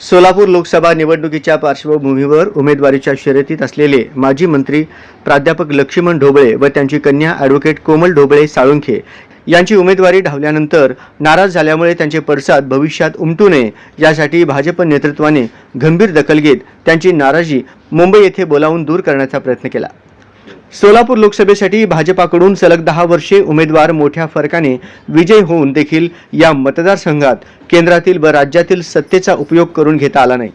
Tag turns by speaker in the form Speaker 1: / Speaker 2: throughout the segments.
Speaker 1: सोलापूर लोकसभा निवडणुकीच्या पार्श्वभूमीवर उमेदवारीच्या शर्यतीत असलेले माजी मंत्री प्राध्यापक लक्ष्मण ढोबळे व त्यांची कन्या ॲडव्होकेट कोमल ढोबळे साळुंखे यांची उमेदवारी धावल्यानंतर नाराज झाल्यामुळे त्यांचे पडसाद भविष्यात उमटू नये यासाठी भाजप नेतृत्वाने गंभीर दखल घेत त्यांची नाराजी मुंबई येथे बोलावून दूर करण्याचा प्रयत्न केला. सोलापूर लोकसभेसाठी भाजपाकडून सलग दहा वर्षे उमेदवार मोठ्या फरकाने विजय होऊन देखील या मतदारसंघात केंद्रातील व राज्यातील सत्तेचा उपयोग करून घेता आला नाही.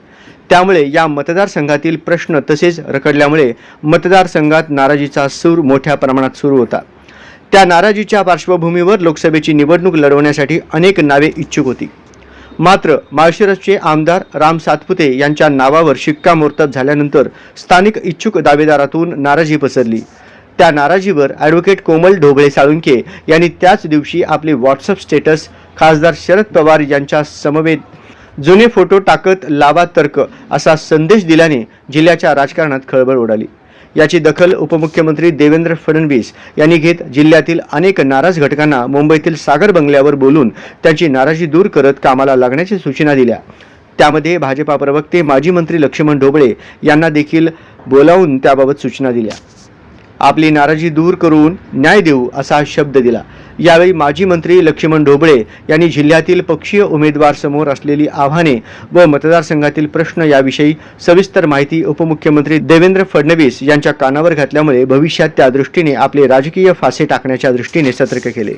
Speaker 1: त्यामुळे या मतदारसंघातील प्रश्न तसेच रखडल्यामुळे मतदारसंघात नाराजीचा सूर मोठ्या प्रमाणात सुरू होता. त्या नाराजीच्या पार्श्वभूमीवर लोकसभेची निवडणूक लढवण्यासाठी अनेक नावे इच्छुक होती. मात्र माळशिरसचे आमदार राम सातपुते यांच्या नावावर शिक्कामोर्तब झाल्यानंतर स्थानिक इच्छुक दावेदारातून नाराजी पसरली. त्या नाराजीवर ॲडव्होकेट कोमल ढोबळे साळुंके यांनी त्याच दिवशी आपले व्हॉट्सअप स्टेटस खासदार शरद पवार यांच्या समवेत जुने फोटो टाकत लावा तर्क असा संदेश दिल्याने जिल्ह्याच्या राजकारणात खळबळ उडाली. याची दखल उपमुख्यमंत्री देवेंद्र फडणवीस यांनी घेत जिल्ह्यातील अनेक नाराज घटकांना मुंबईतील सागर बंगल्यावर बोलून त्यांची नाराजी दूर करत कामाला लागण्याची सूचना दिल्या. त्यामध्ये भाजपा प्रवक्ते माजी मंत्री लक्ष्मण ढोबळे यांना देखील बोलावून त्याबाबत सूचना दिल्या. आपली नाराजी दूर करून न्याय देऊ असा शब्द दिला. यावेळी माजी मंत्री लक्ष्मण ढोबळे यांनी जिल्ह्यातील पक्षीय उमेदवार समोर असलेली आव्हाने व मतदारसंघातील प्रश्न याविषयी सविस्तर माहिती उपमुख्यमंत्री देवेंद्र फडणवीस यांच्या कानावर घातल्यामुळे भविष्यात त्या दृष्टीने आपले राजकीय फासे टाकण्याच्या दृष्टीने सतर्क केले.